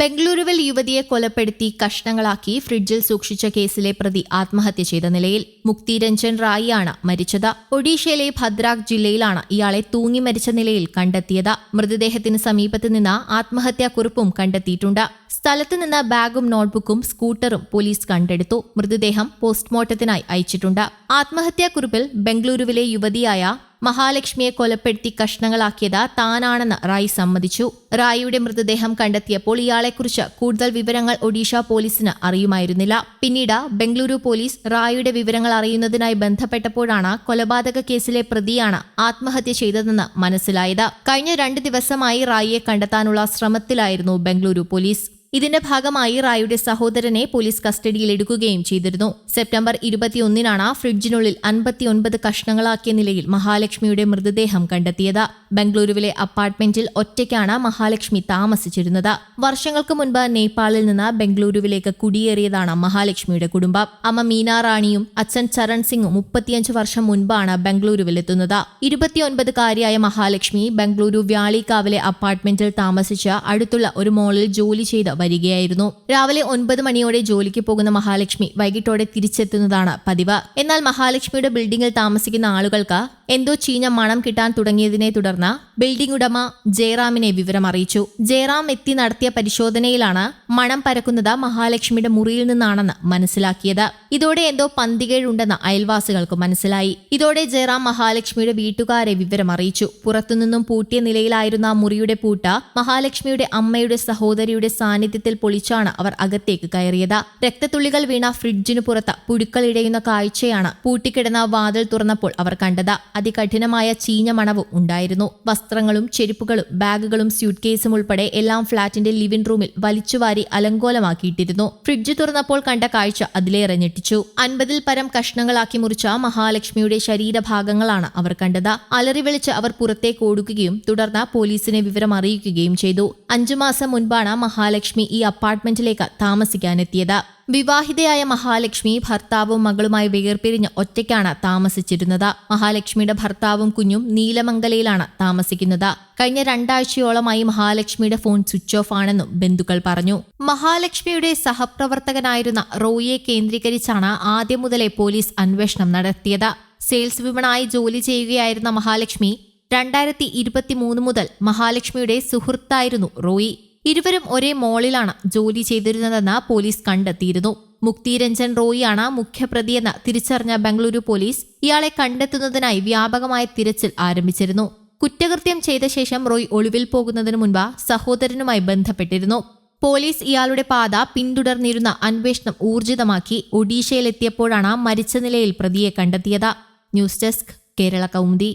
ബംഗളൂരുവിൽ യുവതിയെ കൊലപ്പെടുത്തി കഷ്ണങ്ങളാക്കി ഫ്രിഡ്ജിൽ സൂക്ഷിച്ച കേസിലെ പ്രതി ആത്മഹത്യ ചെയ്ത നിലയിൽ മുക്തി രഞ്ജൻ റായിയാണ് മരിച്ചത്. ഒഡീഷയിലെ ഭദ്രാക് ജില്ലയിലാണ് ഇയാളെ തൂങ്ങി മരിച്ച നിലയിൽ കണ്ടെത്തിയത്. മൃതദേഹത്തിന് സമീപത്ത് നിന്ന് ആത്മഹത്യാക്കുറിപ്പും കണ്ടെത്തിയിട്ടുണ്ട്. സ്ഥലത്ത് നിന്ന് ബാഗും നോട്ട്ബുക്കും സ്കൂട്ടറും പോലീസ് കണ്ടെടുത്തു. മൃതദേഹം പോസ്റ്റ്മോർട്ടത്തിനായി അയച്ചിട്ടുണ്ട്. ആത്മഹത്യാക്കുറിപ്പിൽ ബംഗളൂരുവിലെ യുവതിയായ മഹാലക്ഷ്മിയെ കൊലപ്പെടുത്തി കഷ്ണങ്ങളാക്കിയത് താനാണെന്ന് റായ് സമ്മതിച്ചു. റായിയുടെ മൃതദേഹം കണ്ടെത്തിയപ്പോൾ ഇയാളെക്കുറിച്ച് കൂടുതൽ വിവരങ്ങൾ ഒഡീഷ പോലീസിന് അറിയുമായിരുന്നില്ല. പിന്നീട് ബംഗളൂരു പോലീസ് റായിയുടെ വിവരങ്ങൾ അറിയുന്നതിനായി ബന്ധപ്പെട്ടപ്പോഴാണ് കൊലപാതക കേസിലെ പ്രതിയാണ് ആത്മഹത്യ ചെയ്തതെന്ന് മനസ്സിലായത്. കഴിഞ്ഞ രണ്ട് ദിവസമായി റായിയെ കണ്ടെത്താനുള്ള ശ്രമത്തിലായിരുന്നു ബംഗളൂരു പോലീസ്. ഇതിന്റെ ഭാഗമായി റായുടെ സഹോദരനെ പോലീസ് കസ്റ്റഡിയിലെടുക്കുകയും ചെയ്തിരുന്നു. സെപ്റ്റംബർ ഇരുപത്തിയൊന്നിനാണ് ഫ്രിഡ്ജിനുള്ളിൽ അൻപത്തിയൊൻപത് കഷ്ണങ്ങളാക്കിയ നിലയിൽ മഹാലക്ഷ്മിയുടെ മൃതദേഹം കണ്ടെത്തിയത്. ബംഗളൂരുവിലെ അപ്പാർട്ട്മെന്റിൽ ഒറ്റയ്ക്കാണ് മഹാലക്ഷ്മി താമസിച്ചിരുന്നത്. വർഷങ്ങൾക്ക് മുൻപ് നേപ്പാളിൽ നിന്ന് ബംഗളൂരുവിലേക്ക് കുടിയേറിയതാണ് മഹാലക്ഷ്മിയുടെ കുടുംബം. അമ്മ മീന റാണിയും അച്ഛൻ ചരൺ സിംഗും മുപ്പത്തിയഞ്ച് വർഷം മുൻപാണ് ബംഗളൂരുവിലെത്തുന്നത്. ഇരുപത്തിയൊൻപതുകാരിയായ മഹാലക്ഷ്മി ബംഗളൂരു വ്യാളിക്കാവിലെ അപ്പാർട്ട്മെന്റിൽ താമസിച്ച് അടുത്തുള്ള ഒരു മോളിൽ ജോലി ചെയ്ത് വരികയായിരുന്നു. രാവിലെ ഒൻപത് മണിയോടെ ജോലിക്ക് പോകുന്ന മഹാലക്ഷ്മി വൈകിട്ടോടെ തിരിച്ചെത്തുന്നതാണ് പതിവ്. എന്നാൽ മഹാലക്ഷ്മിയുടെ ബിൽഡിംഗിൽ താമസിക്കുന്ന ആളുകൾക്ക് എന്തോ ചീഞ്ഞ മണം കിട്ടാൻ തുടങ്ങിയതിനെ തുടർന്ന് ബിൽഡിംഗ് ഉടമ ജയറാമിനെ വിവരം അറിയിച്ചു. ജയറാം എത്തി നടത്തിയ പരിശോധനയിലാണ് മണം പരക്കുന്നത് മഹാലക്ഷ്മിയുടെ മുറിയിൽ നിന്നാണെന്ന് മനസ്സിലാക്കിയത്. ഇതോടെ എന്തോ പന്തികേഴുണ്ടെന്ന് അയൽവാസികൾക്ക് മനസ്സിലായി. ഇതോടെ ജയറാം മഹാലക്ഷ്മിയുടെ വീട്ടുകാരെ വിവരം അറിയിച്ചു. പുറത്തുനിന്നും പൂട്ടിയ നിലയിലായിരുന്ന ആ മുറിയുടെ പൂട്ട മഹാലക്ഷ്മിയുടെ അമ്മയുടെ സഹോദരിയുടെ സാന്നിധ്യത്തിൽ പൊളിച്ചാണ് അവർ അകത്തേക്ക് കയറിയത്. രക്തത്തുള്ളികൾ വീണ ഫ്രിഡ്ജിനു പുറത്ത് പുഴുക്കൾ ഇഴയുന്ന കാഴ്ചയാണ് പൂട്ടിക്കിടന്ന വാതിൽ തുറന്നപ്പോൾ അവർ കണ്ടത്. അതികഠിനമായ ചീഞ്ഞ മണവും ഉണ്ടായിരുന്നു. വസ്ത്രങ്ങളും ചെരുപ്പുകളും ബാഗുകളും സ്യൂട്ട് കേസും ഉൾപ്പെടെ എല്ലാം ഫ്ളാറ്റിന്റെ ലിവിംഗ് റൂമിൽ വലിച്ചുവാരി അലങ്കോലമാക്കിയിട്ടിരുന്നു. ഫ്രിഡ്ജ് തുറന്നപ്പോൾ കണ്ട കാഴ്ച അതിലേറെ ഞെട്ടിച്ചു. അൻപതിൽ പരം കഷ്ണങ്ങളാക്കി മുറിച്ച മഹാലക്ഷ്മിയുടെ ശരീരഭാഗങ്ങളാണ് അവർ കണ്ടത്. അലറി വിളിച്ച് അവർ പുറത്തേക്ക് ഓടുകയും തുടർന്ന് പോലീസിനെ വിവരം അറിയിക്കുകയും ചെയ്തു. അഞ്ചു മാസം മുൻപാണ് മഹാലക്ഷ്മി ഈ അപ്പാർട്ട്മെന്റിലേക്ക് താമസിക്കാനെത്തിയത്. വിവാഹിതയായ മഹാലക്ഷ്മി ഭർത്താവും മകളുമായി വേർപിരിഞ്ഞ് ഒറ്റയ്ക്കാണ് താമസിച്ചിരുന്നത്. മഹാലക്ഷ്മിയുടെ ഭർത്താവും കുഞ്ഞും നീലമംഗലയിലാണ് താമസിക്കുന്നത്. കഴിഞ്ഞ രണ്ടാഴ്ചയോളമായി മഹാലക്ഷ്മിയുടെ ഫോൺ സ്വിച്ച് ഓഫ് ആണെന്നും ബന്ധുക്കൾ പറഞ്ഞു. മഹാലക്ഷ്മിയുടെ സഹപ്രവർത്തകനായിരുന്ന റോയിയെ കേന്ദ്രീകരിച്ചാണ് ആദ്യം മുതലേ പോലീസ് അന്വേഷണം നടത്തിയത്. സെയിൽസ് വിമണായി ജോലി ചെയ്യുകയായിരുന്ന മഹാലക്ഷ്മി രണ്ടായിരത്തി ഇരുപത്തി മൂന്ന് മുതൽ മഹാലക്ഷ്മിയുടെ സുഹൃത്തായിരുന്നു റോയി. ഇരുവരും ഒരേ മോളിലാണ് ജോലി ചെയ്തിരുന്നതെന്ന് പോലീസ് കണ്ടെത്തിയിരുന്നു. മുക്തിരഞ്ജൻ റോയിയാണ് മുഖ്യപ്രതിയെന്ന് തിരിച്ചറിഞ്ഞ ബംഗളൂരു പോലീസ് ഇയാളെ കണ്ടെത്തുന്നതിനായി വ്യാപകമായ തിരച്ചിൽ ആരംഭിച്ചിരുന്നു. കുറ്റകൃത്യം ചെയ്ത ശേഷം റോയ് ഒളിവിൽ പോകുന്നതിന് മുൻപ് സഹോദരനുമായി ബന്ധപ്പെട്ടിരുന്നു. പോലീസ് ഇയാളുടെ പാത പിന്തുടർന്നിരുന്ന അന്വേഷണം ഊർജിതമാക്കി ഒഡീഷയിലെത്തിയപ്പോഴാണ് മരിച്ച നിലയിൽ പ്രതിയെ കണ്ടെത്തിയത്. News desk Kerala Kaumudi.